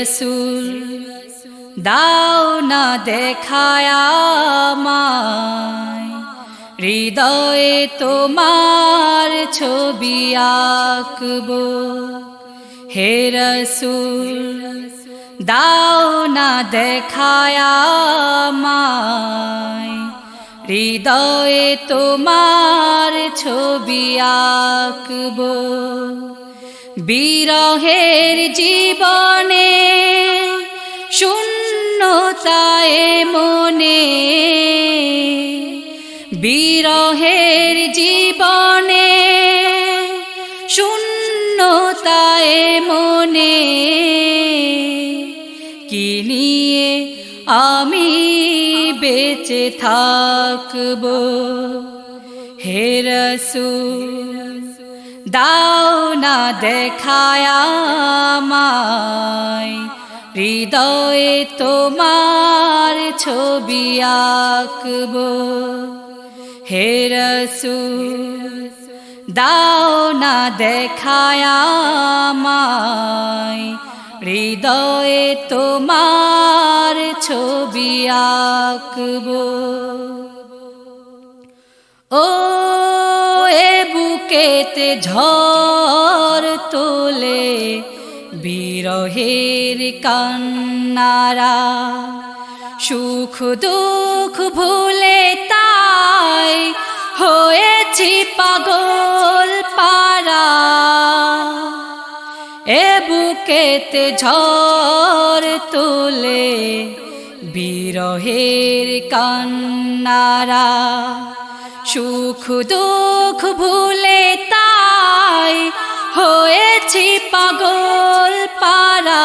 রসুল, দাও না দেখায়া মায় হৃদয়ে তোমার ছবি আঁকব। হে রসুল, দাও না দেখায়া মায় হৃদয়ে তোমার ছবি আঁকব। বিরহের জীবনে শূন্যতায় মনে। বিরহের জীবনে শূন্যতায় মনে। কি নিয়ে আমি বেঁচে থাকব? হে রসুল দাও না দেখায়া হৃদয়ে তোমার ছবি আঁকব। হে রসুল, দাও না দেখায়া হৃদয়ে তোমার ছবি আঁকব। ও বুকেতে ঝড় তোলে বিরহের কান্নারা। সুখ দুঃখ ভুলে তাই হয়েছি পাগল পারা এ বুকেতে ঝড় তোলে বিরহের কান্নারা। সুখ দুঃখ ভুলে তাই হয়েছি পাগল পারা